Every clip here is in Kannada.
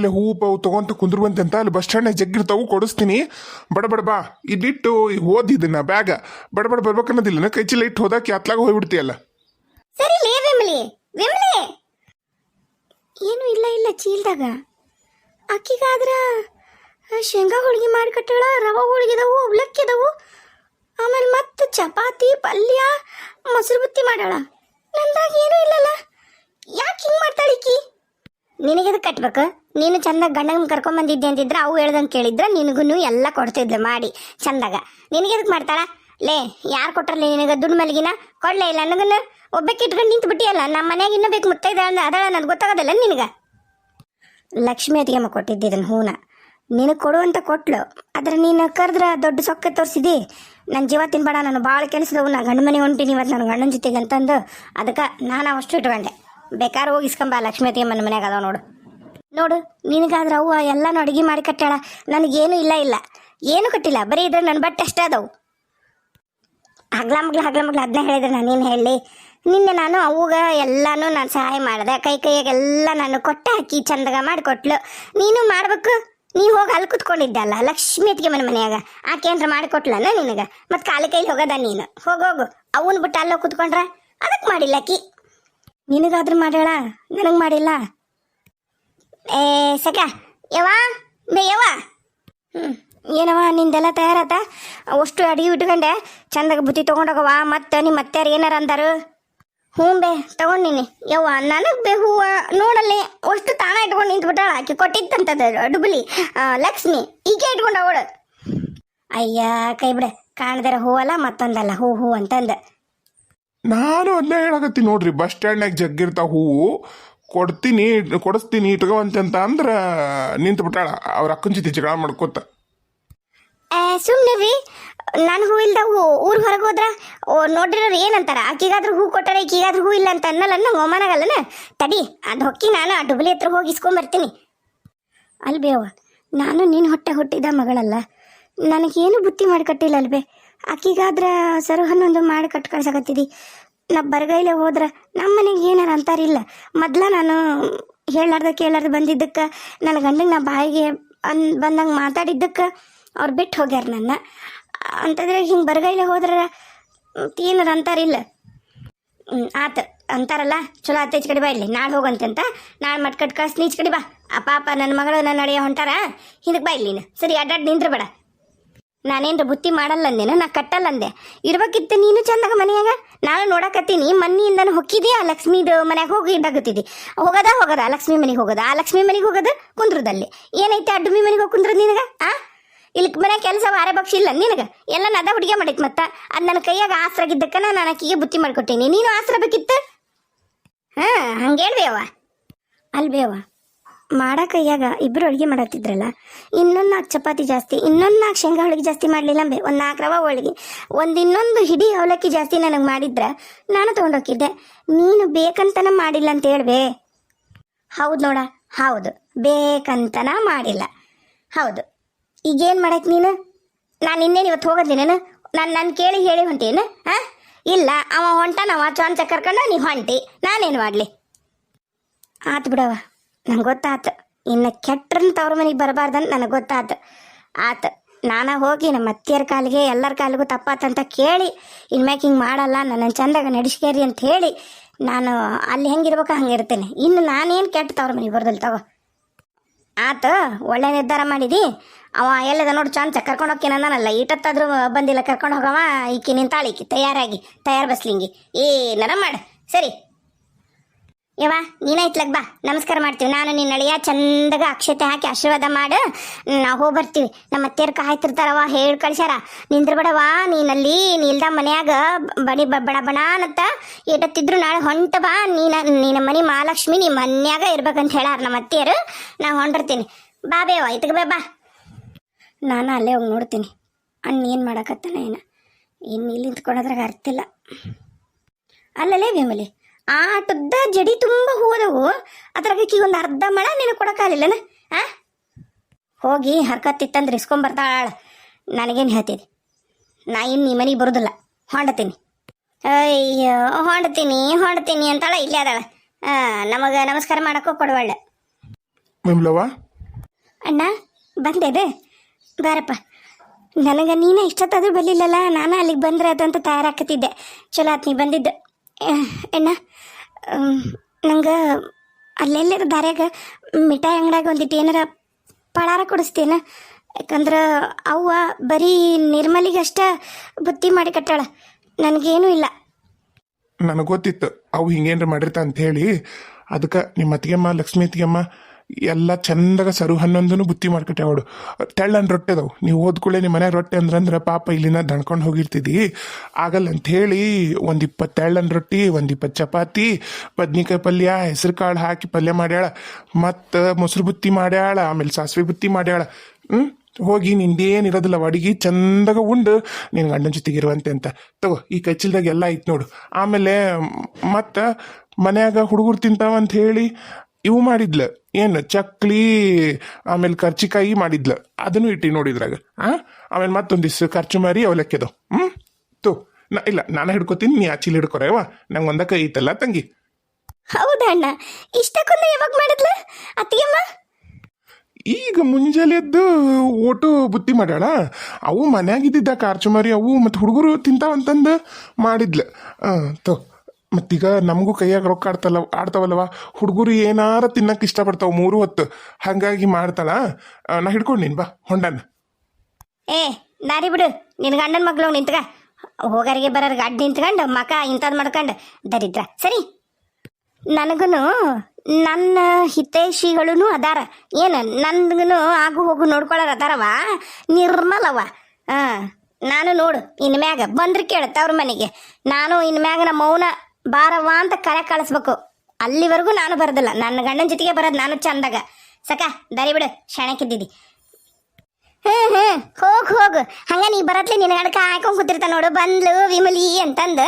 ಏ ಆಮೇಲೆ ಹೂವು ಪಾವು ತಗೊಂತ ಕುಂದ್ರುವಂತೆ ಅಂತ ಅಲ್ಲಿ ಬಸ್ ಸ್ಟ್ಯಾಂಡ್ ಜಗ್ಗಿರ್ತಾವು ಕೊಡಿಸ್ತೀನಿ. ಬಡ ಬಡ ಬಾ. ಇದಿಟ್ಟು ಓದಿದ್ದನ್ನ ಬ್ಯಾಗ. ಬಡ ಬಡ ಬರ್ಬೇಕನ್ನೋದಿಲ್ಲ. ಕೈ ಚೀಲ ಇಟ್ಟು ಹೋದಾಕ ಅತ್ಲಾಗ ಹೋಗ್ಬಿಡ್ತೀಯಲ್ಲ. ಸರಿ ಲೇ ವಿಮ್ಲಿ. ಏನು ಇಲ್ಲ ಇಲ್ಲ ಚೀಲ್ದಾಗ. ಅಕ್ಕಿಗಾದ್ರ ಶೇಂಗಾ ಹೋಳಿಗೆ ಮಾಡಿ ಕಟ್ಟಳ ರವೆ ಹೋಳಿಗೆ ಇದಾವು, ಅವಲಕ್ಕಿ ಇದಾವು. ಆಮೇಲೆ ಮತ್ತೆ ಚಪಾತಿ, ಪಲ್ಯ, ಮೊಸರು ಬುತ್ತಿ ಮಾಡಾಳ ನಂದಾಗ ಏನೂ ಇಲ್ಲಲ್ಲ. ಯಾಕೆ ಹಿಂಗೆ ಮಾಡ್ತಾಳೆ ಈಕಿ? ನಿನಗೆದು ಕಟ್ಬೇಕು? ನೀನು ಚಂದಾಗ ಗಂಡನ ಕರ್ಕೊಂಬಂದಿದ್ದೆ ಅಂತಿದ್ರೆ ಅವು ಹೇಳ್ದಂಗೆ ಕೇಳಿದ್ರೆ ನಿನಗೂ ಎಲ್ಲ ಕೊಡ್ತಿದ್ದೆ ಮಾಡಿ ಚಂದಾಗ. ನಿನಗೆದಕ್ಕೆ ಮಾಡ್ತಾಳ? ಲೇ, ಯಾರು ಕೊಟ್ಟರಲ್ಲ ನಿನಗೆ ದುಡ್ಡು ಮಲಗಿನ ಕೊಡ್ಲೇ ಇಲ್ಲ, ನನಗನ್ನ ಒಬ್ಬಕ್ಕೆ ಇಟ್ಕೊಂಡು ನಿಂತು ಬಿಟ್ಟಿಯಲ್ಲ ನಮ್ಮ ಮನೆಯಾಗ ಇನ್ನೂ ಬೇಕು ಮುತ್ತೈದ ಅದಳ ನನಗೆ ಗೊತ್ತಾಗೋದಲ್ಲ ನಿನಗೆ? ಲಕ್ಷ್ಮಿ ಅತಿಗೆಮ್ಮ ಕೊಟ್ಟಿದ್ದೆ ಇದನ್ನು ಹೂನ. ನಿನಗೆ ಕೊಡು ಅಂತ ಕೊಟ್ಲು. ಆದ್ರೆ ನೀನು ಕರೆದ್ರೆ ದೊಡ್ಡ ಸೊಕ್ಕೆ ತೋರಿಸಿದಿ. ನನ್ನ ಜೀವ ತಿನ್ಬೇಡ, ನಾನು ಭಾಳ ಕೆಲಸದವು ನಾನು ಗಂಡ ಮನೆ ಹೊಂಟೀನಿ ಇವತ್ತು ನನ್ನ ಗಂಡನ ಜೊತೆಗೆ ಅಂತಂದು ಅದಕ್ಕೆ ನಾನು ಅವಷ್ಟು ಇಟ್ಕೊಂಡೆ. ಬೇಕಾದ್ರೆ ಹೋಗಿ ಇಸ್ಕೊಂಬ, ಲಕ್ಷ್ಮಿ ಮನೆ ಮನ್ಯಾಗ ಅದಾವ ನೋಡು. ನೋಡು, ನಿನಗಾದ್ರೆ ಅವ್ವ ಎಲ್ಲನೂ ಅಡುಗೆ ಮಾಡಿ ಕಟ್ಟಾಳ ನನಗೇನು ಇಲ್ಲ ಇಲ್ಲ. ಏನು ಕಟ್ಟಿಲ್ಲ, ಬರೀ ಇದ್ರೆ ನನ್ನ ಬಟ್ಟೆ ಅಷ್ಟೇ ಅದಾವು. ಹಗ್ಲ ಮಗ್ಲ ಹಗ್ಲ ಮಗ್ಲ ಅದನ್ನ ಹೇಳಿದ್ರೆ ನಾನೇನು ಹೇಳಿ ನಿನ್ನೆ ನಾನು ಅವಾಗ ಎಲ್ಲಾನು ನಾನು ಸಹಾಯ ಮಾಡಿದೆ. ಕೈ ಕೈಯಾಗೆಲ್ಲ ನಾನು ಕೊಟ್ಟೆ ಹಾಕಿ, ಚಂದಗ ಮಾಡಿಕೊಟ್ಲು ನೀನು ಮಾಡ್ಬೇಕು? ನೀ ಹೋಗಿ ಅಲ್ಲಿ ಕುತ್ಕೊಂಡಿದ್ದೆ ಅಲ್ಲ, ಲಕ್ಷ್ಮಿ ಅತ್ತಿಗೆ ಮನೆ ಮನೆಯಾಗ. ಆಕೆ ಏನ್ರ ಮಾಡಿಕೊಟ್ಲನ ನಿನಗೆ? ಮತ್ತು ಕಾಲು ಕೈಲಿ ಹೋಗದ ನೀನು? ಹೋಗೋಗು ಅವನ್ ಬಿಟ್ಟು ಅಲ್ಲೋಗಿ ಕುತ್ಕೊಂಡ್ರೆ ಅದಕ್ಕೆ ಮಾಡಿಲ್ಲ ಆಕಿ ನಿನಗಾದ್ರೂ ಮಾಡ್ಯಾಳ? ನನಗೆ ಮಾಡಿಲ್ಲ. ಏ ಸಕ ಯವ್ವ? ಬೇ, ಯವ್ವ? ಹ್ಞೂ ಏನವ ನಿಂದೆಲ್ಲ ತಯಾರಾತ? ಅಷ್ಟು ಅಡಿಗೆ ಇಟ್ಕೊಂಡೆ, ಚಂದಾಗ ಬುತ್ತಿ ತೊಗೊಂಡೋಗವ ಮತ್ತೆ ನಿಮ್ಮ ಮತ್ತೆ ಏನಾರ ಅಂದಾರು? ಹ್ಞೂ ಬೇ ತಗೊಂಡಿನಿ ಯವ್ವ, ನನಗೆ ಬೇ ಹೂವ ನೋಡಲ್ಲಿ, ಅಷ್ಟು ತಾಣ ಇಟ್ಕೊಂಡು ನಿಂತ್ಬಿಟ್ಟಾಳ. ಆಕೆ ಕೊಟ್ಟಿತ್ತಂತದ ಡುಬಲಿ. ಲಕ್ಷ್ಮಿ ಈಕೆ ಇಟ್ಕೊಂಡು ಅವಳು ಅಯ್ಯ ಕೈ ಬಿಡ ಕಾಣದಾರ ಹೂವಲ್ಲ ಮತ್ತೊಂದಲ್ಲ, ಹೂ ಹೂ ಅಂತಂದ. ನಾನು ಅದನ್ನ ಹೇಳಕತ್ತೀನಿ ನೋಡ್ರಿ ಬಸ್ ಸ್ಟ್ಯಾಂಡ್ನಾಗ ಜಗ್ಗಿರ್ತಾವ ಹೂವು ಕೊಡ್ತೀನಿ, ಕೊಡಿಸ್ತೀನಿ ಇಟ್ಕೊಂತ ಅಂತ ಅಂದ್ರ ನಿಂತು ಬಿಟ್ಟಾಳ ಅವ್ರ ಅಕ್ಕನ ಜೊತೆ ಜಗಳ ಮಾಡ್ಕೋತ. ಸುಮ್ಮನೆ ನಾನು ಹೂ ಇಲ್ದ ಹೂ, ಊರ್ ಹೊರಗೆ ಹೋದ್ರ ನೋಡ್ರಿರೋರು ಏನಂತಾರ? ಆಕಿಗಾದ್ರೂ ಹೂ ಕೊಟ್ಟಾರ, ಈಕಿಗಾದ್ರೂ ಹೂ ಇಲ್ಲ ಅಂತ ಅನ್ನಲ್ಲ ನಂಗೆ ಅವಮಾನಾಗಲ್ಲನ ತಡಿ, ಅದು ಹೊಕ್ಕಿ ನಾನು ಆ ಡುಬಲಿ ಹತ್ರ ಹೋಗಿ ಇಸ್ಕೊಂಬರ್ತೀನಿ. ಅಲ್ಬೇವ ನಾನು ನಿನ್ನ ಹೊಟ್ಟೆ ಹುಟ್ಟಿದ ಮಗಳಲ್ಲ, ನನಗೇನು ಬುತ್ತಿ ಮಾಡಿ ಕಟ್ಟಿಲ್ಲ ಅಲ್ಬೇ? ಆಕಿಗಾದ್ರ ಸರು ಹನ್ನೊಂದು ಮಾಡಿ ಕಟ್ ಕಳ್ಸಕತ್ತಿದಿ ನಾ ಬರಗೈಲೆ ಹೋದ್ರ ನಮ್ಮ ಮನೆಗೆ ಏನಾರ ಅಂತಾರಿಲ್ಲ ಮೊದ್ಲ ನಾನು ಹೇಳಾರ್ದ ಕೇಳಾರ್ದ ಬಂದಿದ್ದಕ್ಕೆ ನನ್ನ ಗಂಡನ ನಾ ಬಾಯಿಗೆ ಅನ್ ಬಂದಂಗೆ ಮಾತಾಡಿದ್ದಕ್ಕೆ ಅವ್ರು ಬಿಟ್ಟು ಹೋಗ್ಯಾರ ನನ್ನ. ಅಂತಂದ್ರೆ ಹಿಂಗೆ ಬರಗೈಲೆ ಹೋದ್ರ ಏನಾರ ಅಂತಾರಿಲ್ಲ ಆತ ಅಂತಾರಲ್ಲ, ಚಲೋ ಆತ ಈಚ ಕಡೆ ಬಾ ಇಲ್ಲಿ, ನಾಳೆ ಹೋಗಂತೆ ಅಂತ. ನಾಳೆ ಮಟ್ಕಟ್ ಕಳ್ಸಿ ಈಚ ಕಡೆ ಬಾ. ಆ ಪಾಪ ನನ್ನ ಮಗಳು ನನ್ನ ನಡೆಯ ಹೊಂಟಾರ ಹಿಂದಕ್ಕೆ ಬಾ ಇಲ್ಲಿ ಸರಿ ಅಡ್ಡಾಡ್ ನಿಂದ್ರ ಬೇಡ. ನಾನೇನ್ರ ಬುತ್ತಿ ಮಾಡಲ್ಲ ನಾ ಕಟ್ಟಲ್ಲ ಅಂದೆ ಇರ್ಬೇಕಿತ್ತು ನೀನು ಚಂದಾಗ ಮನೆಯಾಗ? ನಾನು ನೋಡಕತ್ತೀನಿ ಮನ್ನಿಯಿಂದ ಹೊಕ್ಕಿದಿ, ಆ ಲಕ್ಷ್ಮೀದ ಮನ್ಯಾಗ ಹೋಗಿ ಇದ್ದಾಗತ್ತಿದ್ದಿ ಹೋಗದ ಹೋಗದ ಲಕ್ಷ್ಮೀ ಮನೆಗೆ ಹೋಗದ, ಆ ಲಕ್ಷ್ಮಿ ಮನೆಗೆ ಹೋಗದ ಕುಂದ್ರದಲ್ಲಿ. ಏನೈತೆ ಅಡ್ಮಿ ಮನೆಗೆ ಹೋಗಿ ಕುಂದ್ರದ ನಿನಗ, ಆ? ಇಲ್ಲಿ ಮನೆ ಕೆಲಸ ವಾರೆ ಬಕ್ಷಿ ಇಲ್ಲ ನಿನಗ? ಎಲ್ಲ ನದ ಹುಡುಗಿ ಮಾಡೈತೆ ಮತ್ತ? ಅದ್ ನನ್ನ ಕೈಯಾಗ ಆಸರಾಗಿದ್ದಕ್ಕ ನಾನು ಆಕಿಗೆ ಬುತ್ತಿ ಮಾಡ್ಕೊಟ್ಟೀನಿ. ನೀನು ಆಸರ ಬೇಕಿತ್ತು? ಹಾ ಹಂಗೇಳ್ಬೇವ ಅಲ್ಬೇವ ಮಾಡ ಇಬ್ರು ಅಡುಗೆ ಮಾಡತ್ತಿದ್ರಲ್ಲ, ಇನ್ನೊಂದು ನಾಲ್ಕು ಚಪಾತಿ ಜಾಸ್ತಿ, ಇನ್ನೊಂದು ನಾಲ್ಕು ಶೇಂಗಾ ಹೋಳಿಗೆ ಜಾಸ್ತಿ ಮಾಡಲಿಲ್ಲ ಅಂಬೆ ಒಂದು ನಾಲ್ಕು ರವ ಹೋಳಿಗೆ, ಒಂದು ಇನ್ನೊಂದು ಹಿಡಿ ಅವಲಕ್ಕಿ ಜಾಸ್ತಿ ನನಗೆ ಮಾಡಿದ್ರೆ ನಾನು ತೊಗೊಂಡೋಗಿದ್ದೆ ನೀನು ಬೇಕಂತನ ಮಾಡಿಲ್ಲ ಅಂತ ಹೇಳ್ಬೇ. ಹೌದು ನೋಡ, ಹೌದು, ಬೇಕಂತನ ಮಾಡಿಲ್ಲ. ಹೌದು, ಈಗೇನು ಮಾಡಕ್ ನೀನು? ನಾನು ಇನ್ನೇನು ಇವತ್ತು ಹೋಗೋದಿನೇನು ನಾನು? ನಾನು ಕೇಳಿ ಹೇಳಿ ಹೊಂಟೇನು ಹಾಂ ಇಲ್ಲ, ಅವ ಹೊಂಟಾನವ ಚೊಂಚ ಕರ್ಕೊಂಡು ನೀ ಹೊಂಟಿ, ನಾನೇನು ಮಾಡಲಿ? ಆತು ಬಿಡವ ನಂಗೆ ಗೊತ್ತಾತು. ಇನ್ನು ಕೆಟ್ಟರನ್ನ ತವ್ರ ಮನೆಗೆ ಬರಬಾರ್ದಂತ ನನಗೆ ಗೊತ್ತಾತು. ಆತು, ನಾನು ಹೋಗಿ ನಮ್ಮ ಅತ್ತಿಯರ ಕಾಲಿಗೆ ಎಲ್ಲರ ಕಾಲಿಗೂ ತಪ್ಪಾತಂತ ಕೇಳಿ ಇನ್ಮ್ಯಾಕೆ ಹಿಂಗೆ ಮಾಡಲ್ಲ ನನ್ನ ಚಂದಾಗ ನಡೆಸ್ಕೇರಿ ಅಂತ ಹೇಳಿ, ನಾನು ಅಲ್ಲಿ ಹೆಂಗಿರ್ಬೇಕು ಹಂಗೆ ಇರ್ತೇನೆ. ಇನ್ನು ನಾನೇನು ಕೆಟ್ಟ ತವ್ರ ಮನೆಗೆ ಬರ್ದಲ್ಲ ತಗೋ. ಆತ, ಒಳ್ಳೆ ನಿರ್ಧಾರ ಮಾಡಿದಿ. ಅವ ಎಲ್ಲದ ನೋಡಿ ಚಂದ ಕರ್ಕೊಂಡು ಹೋಗ್ತೀನಿ ಅಂದಾನಲ್ಲ, ಈಟತ್ತಾದ್ರೂ ಬಂದಿಲ್ಲ ಕರ್ಕೊಂಡು ಹೋಗವ, ಈಕಿ ನಿಂತಾಳ, ಈಕಿ ತಯಾರಾಗಿ, ತಯಾರು ಬಸ್ಲಿಂಗಿ. ಏನಾರ ಮಾಡು, ಸರಿ. ಯವ್ವ ಇತ್ಲಗ್ ಬಾ. ನಮಸ್ಕಾರ ಮಾಡ್ತೀವಿ. ನಾನು ನಿನ್ನ ಅಳಿಯ ಚಂದಗ ಅಕ್ಷತೆ ಹಾಕಿ ಆಶೀರ್ವಾದ ಮಾಡು. ನಾವು ಹೋಗಿ ಬರ್ತೀವಿ. ನಮ್ಮ ಅತ್ತೆಯರ್ ಕಾಯ್ತಿರ್ತಾರವ ಹೇಳಿ ಕಳ್ಸ್ಯಾರ. ನಿಂದ್ರ ಬಿಡವ ನೀನಲ್ಲಿ ನೀಲ್ದ ಮನ್ಯಾಗ ಬಡಿ ಬಡ ಬಣ ಬಣ ಅನ್ನತ್ತ ಏಟತ್ತಿದ್ರು ನಾಳೆ ಹೊಂಟ ಬಾ. ನೀನ ನಿನ್ನ ಮನೆ ಮಹಾಲಕ್ಷ್ಮಿ, ನೀ ಮನ್ಯಾಗ ಇರ್ಬೇಕಂತ ಹೇಳಾರ ನಮ್ಮ ಅತ್ತೆಯರು ನಾ ಹೊಂಡಿರ್ತೀನಿ ಬಾ ಬೇವ ಇತ್ಗ ಬೇ, ಬಾ. ನಾನು ಅಲ್ಲೇ ಹೋಗಿ ನೋಡ್ತೀನಿ. ಅಣ್ಣ ಏನು ಮಾಡಕತ್ತಾನ ಏನ? ಇನ್ನು ಇಲ್ಲಿ ನಿಂತ್ಕೊಳೋದ್ರಾಗ ಅರ್ಥ ಇಲ್ಲ. ಅಲ್ಲಲ್ಲೇ ವಿಮಲಿ ಆಟದ ಜಡಿ ತುಂಬ ಹೋದವು. ಅದ್ರಾಗ ಒಂದು ಅರ್ಧ ಮಳ ನೀನು ಕೊಡಕ್ಕಾಗಲಿಲ್ಲನ? ಆ? ಹೋಗಿ ಹರ್ಕತ್ತಿತ್ತಂದ್ರೆ ಇಸ್ಕೊಂಬರ್ತಾಳ ನನಗೇನು ಹೇಳ್ತಿದ್ದೆ ನಾ ಇನ್ನು ಈ ಮನೆಗೆ ಬರೋದಿಲ್ಲ. ಹೊಂಡತೀನಿ. ಅಯ್ಯೋ ಹೊಂಡ್ತೀನಿ ಹೊಂಡ್ತೀನಿ ಅಂತಾಳ ಇಲ್ಲೇ ಅದಾಳ. ನಮಗೆ ನಮಸ್ಕಾರ ಮಾಡೋಕ್ಕೂ ಕೊಡವಾಳ ವಿಮ್ಲವ್ವ ಅಣ್ಣ ಬಂದೆ ಬಾರಪ್ಪ. ನನಗೆ ನೀನೇ ಇಷ್ಟೊತ್ತಾದ್ರೂ ಬರಲಿಲ್ಲಲ್ಲ ನಾನು ಅಲ್ಲಿಗೆ ಬಂದ್ರೆ ಅದಂತ ತಯಾರಾಕತ್ತಿದ್ದೆ. ಚಲೋ ಆತ್ ನೀ ಬಂದಿದ್ದು. ಅಣ್ಣ ನಂಗೆ ಅಲ್ಲೆಲ್ಲರ ದಾರ್ಯಾಗ ಮಿಠಾಯಿ ಅಂಗಡ್ಯಾಗ ಒಂದಿಟ್ಟು ಏನಾರ ಪಳಾರ ಕೊಡಿಸ್ತೇನ? ಯಾಕಂದ್ರೆ ಅವ್ವ ಬರೀ ನಿರ್ಮಲಿಗಷ್ಟ ಬುತ್ತಿ ಮಾಡಿ ಕಟ್ಟಾಳ ನನಗೇನು ಇಲ್ಲ. ನನಗೆ ಗೊತ್ತಿತ್ತು, ಅವು ಹಿಂಗೇನ್ರ ಮಾಡಿರ್ತ ಅಂತ ಹೇಳಿ. ಅದಕ್ಕೆ ನಿಮ್ಮ ಅತ್ತಿಗೆಮ್ಮ ಲಕ್ಷ್ಮೀ ಅತ್ತಿಗೆಮ್ಮ ಎಲ್ಲ ಚಂದಾಗ ಸರು ಹನ್ನೊಂದನ್ನು ಬುತ್ತಿ ಮಾಡ್ಕೊಟ್ಟೆ ಅವಳು. ತೆಳ್ಳನ್ ರೊಟ್ಟೆ ಅದಾವು ನೀವು ಓದ್ಕೊಳ್ಳೇ ನಿಮ್ಮ ಮನ್ಯಾಗ ರೊಟ್ಟೆ ಅಂದ್ರಂದ್ರೆ ಪಾಪ ಇಲ್ಲಿನ ದಣ್ಕೊಂಡು ಹೋಗಿರ್ತಿದ್ದಿ. ಆಗಲ್ಲ ಅಂತ ಹೇಳಿ ಒಂದು ಇಪ್ಪತ್ತು ತೆಳ್ಳನ್ ರೊಟ್ಟಿ ಒಂದು ಇಪ್ಪತ್ತು ಚಪಾತಿ, ಬದ್ನಿಕಾಯಿ ಪಲ್ಯ, ಹೆಸರು ಕಾಳು ಹಾಕಿ ಪಲ್ಯ ಮಾಡ್ಯಾಳ. ಮತ್ತು ಮೊಸರು ಬುತ್ತಿ ಮಾಡ್ಯಾಳ, ಆಮೇಲೆ ಸಾಸಿವೆ ಬುತ್ತಿ ಮಾಡ್ಯಾಳ. ಹ್ಞೂ ಹೋಗಿ ನಿಂದೇನು ಇರೋದಿಲ್ಲ. ಅಡಿಗೆ ಚಂದಾಗ ಉಂಡು ನಿನ್ನ ಜೊತೆಗೆ ಇರುವಂತೆ ಅಂತ. ತಗೋ, ಈ ಕಚ್ಚಿಲ್ದಾಗ ಎಲ್ಲ ಐತೆ ನೋಡು. ಆಮೇಲೆ ಮತ್ತು ಮನ್ಯಾಗ ಹುಡುಗರು ತಿಂತಾವಂತ ಹೇಳಿ ಇವು ಮಾಡಿದ್ಲ. ಏನು ಚಕ್ಲಿ ಆಮೇಲೆ ಕರ್ಚಿಕಾಯಿ ಮಾಡಿದ್ಲ. ಅದನ್ನು ಇಟ್ಟಿ ನೋಡಿದ್ರಾಗ ಆ? ಆಮೇಲೆ ಮತ್ತೊಂದಿಷ್ಟು ಖರ್ಚು ಮಾರಿ ಅವಲಕ್ಕೆದು. ಹ್ಞೂ ತು ನಾ ಇಲ್ಲ ನಾನು ಹಿಡ್ಕೊತೀನಿ ನೀ ಆಚಿಲ್ ಹಿಡ್ಕೊರವ ನಂಗೆ ಕೈ ಐತಲ್ಲ ತಂಗಿ. ಹೌದಾ ಅಣ್ಣ? ಇಷ್ಟಕ್ಕೊಂದು ಯಾವಾಗ ಮಾಡಿದ್ಲ? ಅತ್ತಿಗೆಮ್ಮ ಈಗ ಮುಂಜಾನೆ ಎದ್ದು ಓಟು ಬುತ್ತಿ ಮಾಡ್ಯಾಳ. ಅವು ಮನ್ಯಾಗಿದ್ದಿದ್ದ ಮಾರಿ ಅವು ಮತ್ತು ಹುಡುಗರು ತಿಂತಾವಂತಂದು ಮಾಡಿದ್ಲು. ಹಾಂ ತೋ. ಮತ್ತೀಗ ನಮಗೂ ಕೈಯಾಗ ರೊಕ್ಕ ಆಡ್ತಲ್ಲ ಆಡ್ತಾವಲ್ಲವ ಹುಡುಗರು ಏನಾರ ತಿನ್ನಕ್ಕೆ ಇಷ್ಟಪಡ್ತಾವ ಮೂರು ಹೊತ್ತು. ಹಾಗಾಗಿ ಮಾಡ್ತಾಳ? ನಾ ಹಿಡ್ಕೊಂಡು ನೀನು ಬಾ, ಹೊಂಡನ್. ಏ, ದಾರಿ ಬಿಡು. ನಿನ್ನ ಗಂಡನ ಮಗ್ಳು ನಿಂತ್ಕ. ಹೋಗರಿಗೆ ಬರೋರ್ಗೆ ಅಡ್ಡ ನಿಂತ್ಕೊಂಡು, ಮಕ ಇಂಥದ್ದು ಮಾಡ್ಕೊಂಡು ದರಿದ್ರ. ಸರಿ? ನನಗೂ ನನ್ನ ಹಿತೈಷಿಗಳೂ ಅದಾರ. ಏನು ನನ್ಗೂ ಆಗು ಹೋಗು ನೋಡ್ಕೊಳ್ಳೋರು ಅದಾರವ? ನಿರ್ಮಲವ. ಹಾಂ ನಾನು ನೋಡು, ಇನ್ಮ್ಯಾಗ. ಬಂದ್ರೆ ಕೇಳುತ್ತೆ ಅವ್ರ ಮನೆಗೆ. ನಾನು ಇನ್ಮ್ಯಾಗ ನಮ್ಮ ಮೌನ ಬಾರವ್ವ ಅಂತ ಕರೆ ಕಳಿಸ್ಬೇಕು. ಅಲ್ಲಿವರೆಗೂ ನಾನು ಬರೋದಿಲ್ಲ. ನನ್ನ ಗಂಡನ ಜೊತೆಗೆ ಬರೋದು ನಾನು ಚಂದಾಗ. ಸಕ ದಾರಿ ಬಿಡು. ಶಾಣಕ್ಕಿದ್ದಿದ್ದಿ ಹ್ಞೂ ಹ್ಞೂ ಹೋಗ್, ಹೋಗು. ಹಂಗ ನೀ ಬರತ್ಲೆ ನಿನ್ನ ಗಡಕ ಹಾಕೊಂಡು ಕೂತಿರ್ತ ನೋಡು. ಬಂದ್ಲು ವಿಮಲಿ ಅಂತಂದು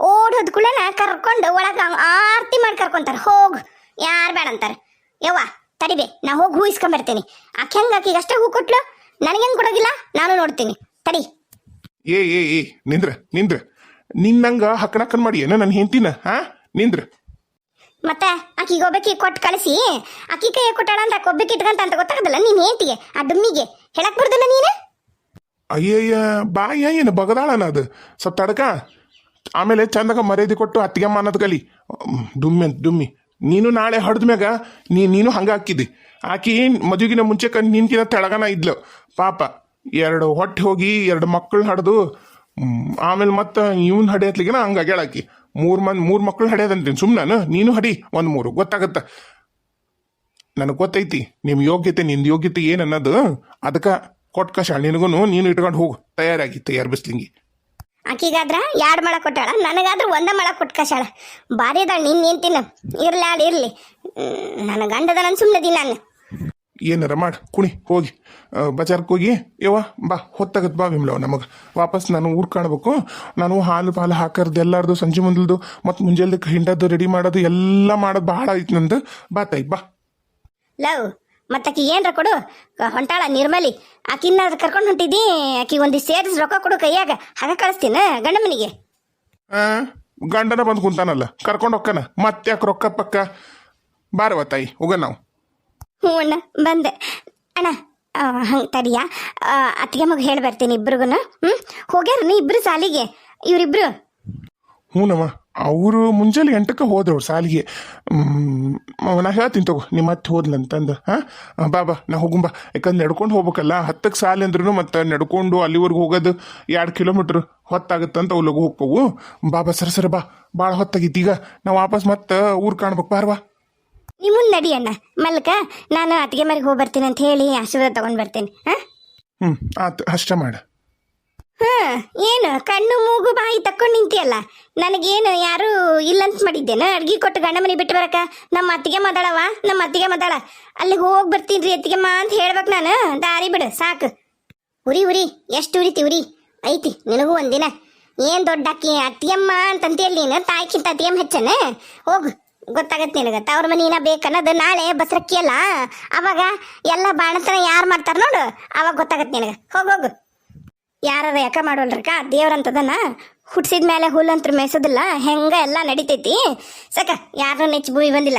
ಓಡ್ ಹೊದ್ಕುಳನ ಕರ್ಕೊಂಡು ಒಳಗೆ ಆರ್ತಿ ಮಾಡಿ ಕರ್ಕೊಂತಾರೆ. ಹೋಗ್. ಯಾರು ಬೇಡ ಅಂತಾರೆ. ಯವ್ವ, ತಡಿಬೆ. ನಾ ಹೋಗಿ ಹೂ ಇಸ್ಕೊಂಬರ್ತೀನಿ ಆಕೆ ಹೆಂಗೆ ಆಕಿಗೆ ಅಷ್ಟೇ ಹೂ ಕೊಟ್ಲು? ನನಗೇನು ಕೊಡೋದಿಲ್ಲ? ನಾನು ನೋಡ್ತೀನಿ. ತಡಿ. ಏ ಏ ಏ, ನಿಂದ್ರ ನಿಂದ್ರ. ನಿನ್ನಂಗ ಹಕ್ಕನಕ್ಕನ್ ಮಾಡಿ ಏನೋ ನನ್ನ ಹೆಂಡ್ತಿನ? ಹಾ? ನಿಂದ್ರ. ಮತ್ತೆ ಅಕ್ಕಿಗೆ ಒಬ್ಬಕಿ ಕೊಟ್ಟು ಕಳಿಸಿ. ಆಕಿ ಕೈ ಕೊಟ್ಟಾಳ ಅಂತ ಕೊಬ್ಬಕ್ಕೆ ಇಟ್ಕಂತ ಅಂತ ಗೊತ್ತಾಗದಲ್ಲ ನೀನ್ ಹೆಂತಿಗೆ ಆ ದುಮ್ಮಿಗೆ. ಹೇಳಕ್ ಬರ್ದಲ್ಲ ನೀನು? ಅಯ್ಯಯ್ಯ ಬಾಯ ಏನು ಬಗದಾಳನ ಅದು? ಸ್ವಲ್ಪ ತಡಕ. ಆಮೇಲೆ ಚಂದಾಗ ಮರ್ಯಾದೆ ಕೊಟ್ಟು ಅತ್ತಿಗೆಮ್ಮ ಅನ್ನೋದು ಕಲಿ. ದುಮ್ಮಿ ಡುಮ್ಮಿ ಅಂತ ಡುಮ್ಮಿ ನೀನು ನಾಳೆ ಹಡ್ದ ಮ್ಯಾಗ ನೀ ನೀನು ಹಂಗೆ ಹಾಕಿದ್ದಿ ಆಕಿ ಮದುವೆಗಿನ ಮುಂಚೆ ಕಣ್ಣು ನಿನ್ಕಿನ ತೆಳಗನ ಇದ್ಲು. ಪಾಪ ಎರಡು ಹೊಟ್ಟೆ ಹೋಗಿ ಎರಡು ಮಕ್ಕಳು ಹಡ್ದು ಆಮೇಲೆ ಮತ್ತೆ ಇವನ್ ಹಡಿಯತ್ಲಿಗಿನ ಹಂಗ ಆಕಿ ಮೂರು ಮಂದಿ ಮೂರು ಮಕ್ಕಳು ಹಡಿಯೋದಂತೀನಿ ಸುಮ್ಮನೆ ನೀನು? ಹಡಿ. ಒಂದು ಮೂರು. ಗೊತ್ತಾಗತ್ತ? ನನಗೆ ಗೊತ್ತೈತಿ. ನಿಮ್ಮ ಯೋಗ್ಯತೆ ನಿಂದ ಯೋಗ್ಯತೆ ಏನು ಅನ್ನೋದು. ಅದಕ್ಕೆ ಕೊಟ್ಟ ಕಷ ನಿನಗೂ ನೀನು ಇಟ್ಕೊಂಡು ಹೋಗು. ತಯಾರಾಗಿ ತಯಾರು ಬಿಸ್ಲಿಂಗಿ. ಆಕಿಗಾದ್ರ ಎರಡು ಮಳ ಕೊಟ್ಟಾಳ? ನನಗಾದ್ರೆ ಒಂದ ಮಳ ಕೊಟ್ಟು ಕಶಾಳ ಬಾರಿ ಅದಾಳ ನಿನ್ ನಿಂತಿನ. ಇರ್ಲಾಳ ಇರ್ಲಿ. ನನ್ನ ಗಂಡದ ನನ್ನ ಸುಮ್ಮನೆ ನಾನು. ಏನಾರ ಮಾಡಿ ಕುಣಿ ಹೋಗಿ. ಬಜಾರ್ಕ್ ಹೋಗಿ ಯವ್ವ ಬಾ ಹೊತ್ತಾಗತ್ ಬಾ ವಿಮ್ಲವ್ ನಮಗೆ. ವಾಪಸ್ ನಾನು ಊರ್ ಕಾಣ್ಬೇಕು. ನಾನು ಹಾಲು ಪಾಲು ಹಾಕರ್ದು ಎಲ್ಲಾರ್ದು ಸಂಜೆ ಮುಂದಲ್ದು ಮತ್ತು ಮುಂಜಾಲ್ದಕ್ಕೆ ಹಿಂಡದ್ದು ರೆಡಿ ಮಾಡೋದು ಎಲ್ಲ ಮಾಡೋದು ಭಾಳ ಐತಿ ನಂದು. ಬಾ ತಾಯಿ ಬಾ. ಲವ್ ಮತ್ತಾಕಿ ಏನ್ರ ಕೊಡು. ಹೊಂಟಾಳ ನಿರ್ಮಲಿ. ಆಕಿನ್ನ ಕರ್ಕೊಂಡು ಹೊಂಟಿದ್ದಿ? ಆಕಿ ಒಂದಿಷ್ಟು ಸೇರಿಸಿ ರೊಕ್ಕ ಕೊಡು ಕೈಯಾಗ. ಹಾಗೆ ಕಳಿಸ್ತೀನ ಗಂಡ ಮನಿಗೆ? ಗಂಡನ ಬಂದು ಕುಂತಾನಲ್ಲ. ಕರ್ಕೊಂಡು ಹೋಗ್ಕನ ಮತ್ತೆ ಯಾಕೆ ರೊಕ್ಕ ಪಕ್ಕ. ಬಾರವ ತಾಯಿ ಹೋಗ ನಾವು. ಹ್ಞೂ ಅಣ್ಣ, ಬಂದೆ. ಅಣ್ಣ ಹಂಗೆ ತಡಿಯಾ? ಅತ್ತಿಗೆ ಮಗ ಹೇಳಿ ಬರ್ತೀನಿ ಇಬ್ರಿಗೂ ಹ್ಞೂ ಹೋಗ್ಯಾರ ನೀ ಇಬ್ರು ಸಾಲಿಗೆ? ಇವರಿಬ್ರು? ಹ್ಞೂನಮ್ಮ ಅವರು ಮುಂಜಾನೆ ಎಂಟಕ್ಕೆ ಹೋದವ್ರು ಸಾಲಿಗೆ. ನಾ ಹೇಳ್ತೀನಿ ತಗೋ, ನಿಮ್ಮ ಮತ್ತೆ ಹೋದ್ಲಂತಂದು ಹಾಂ? ಬಾಬಾ ನಾ ಹೋಗುಂಬ ಯಾಕಂದ್ರೆ ನಡ್ಕೊಂಡು ಹೋಗ್ಬೇಕಲ್ಲ, ಹತ್ತಕ್ಕೆ ಸಾಲಿ ಅಂದ್ರೂ ಮತ್ತೆ ನಡ್ಕೊಂಡು ಅಲ್ಲಿವರೆಗೂ ಹೋಗೋದು ಎರಡು ಕಿಲೋಮೀಟ್ರ್ ಹೊತ್ತಾಗತ್ತಂತ ಅವು ಹೋಗ್ಕೋವು ಬಾಬಾ ಸರ ಸರ, ಬಾ. ಭಾಳ ಹೊತ್ತಾಗಿತ್ತು ಈಗ. ನಾವು ವಾಪಸ್ ಮತ್ತೆ ಊರು ಕಾಣ್ಬೇಕು ಬಾರ್ವಾ ನೀವು ಮುಂದೆ ನಡಿ ಅಣ್ಣ. ಮಲ್ಕ ನಾನು ಅತ್ತಿಗೆ ಮನೆಗೆ ಹೋಗಿ ಬರ್ತೀನಿ ಅಂತ ಹೇಳಿ ಆಶೀರ್ವಾದ ತಗೊಂಡ್ ಬರ್ತೇನೆ. ಹಾಂ? ಹ್ಞೂ ಆತು ಅಷ್ಟ ಮಾಡ. ಹಾ ಏನು? ಕಣ್ಣು ಮೂಗು ಬಾಯಿ ತಕ್ಕೊಂಡು ನಿಂತಿಯಲ್ಲ. ನನಗೇನು ಯಾರು ಇಲ್ಲಂತ ಮಾಡಿದ್ದೇನ? ಅಡ್ಗೆ ಕೊಟ್ಟು ಗಂಡ ಮನೆ ಬಿಟ್ಟು ಬರಕ? ನಮ್ಮ ಅತ್ತಿಗೆ ಮಾತಾಡವ ನಮ್ಮ ಅತ್ತಿಗೆ ಮಾತಾಡ ಅಲ್ಲಿ ಹೋಗಿ ಬರ್ತೀನಿ ರೀ ಅತ್ತಿಗೆಮ್ಮ ಅಂತ ಹೇಳ್ಬೇಕು ನಾನು. ದಾರಿ ಬಿಡು ಸಾಕು. ಉರಿ ಉರಿ ಎಷ್ಟು ಉರಿತಿ ಉರಿ. ಐತಿ ನಿನಗೂ ಒಂದಿನ. ಏನ್ ದೊಡ್ಡ ಅಕ್ಕಿ? ಅತ್ತಿಯಮ್ಮ ಅಂತಂತೇಳಿ ನೀನು? ತಾಯಿಕ್ಕಿಂತ ಅತ್ತಿಯಮ್ಮ ಹೆಚ್ಚನ? ಹೋಗು. ಗೊತ್ತಾಗತ್ತೆ ನಿನಗೆ. ತವ್ರ ಮನಿನ ಬೇಕನ್ನೋದು ನಾಳೆ ಬಸರಕ್ಕಿ ಅಲ್ಲ. ಅವಾಗ ಎಲ್ಲ ಬಾಣತನ ಯಾರು ಮಾಡ್ತಾರ ನೋಡು. ಅವಾಗ ಗೊತ್ತಾಗತ್ತೆ ನಿನಗೆ. ಹೋಗೋಗು ಯಾರಾರ ಯಾಕ ಮಾಡೋಲ್ರಕ್ಕ? ದೇವ್ರಂತದನ್ನ ಹುಟ್ಸಿದ ಮೇಲೆ ಹುಲ್ಲಂತ್ರ ಮೇಯ್ಸೋದಿಲ್ಲ. ಹೆಂಗ ಎಲ್ಲ ನಡಿತೈತಿ. ಸಾಕ ಯಾರು ನೆಚ್ಚಿ ಭೂಮಿ ಬಂದಿಲ್ಲ.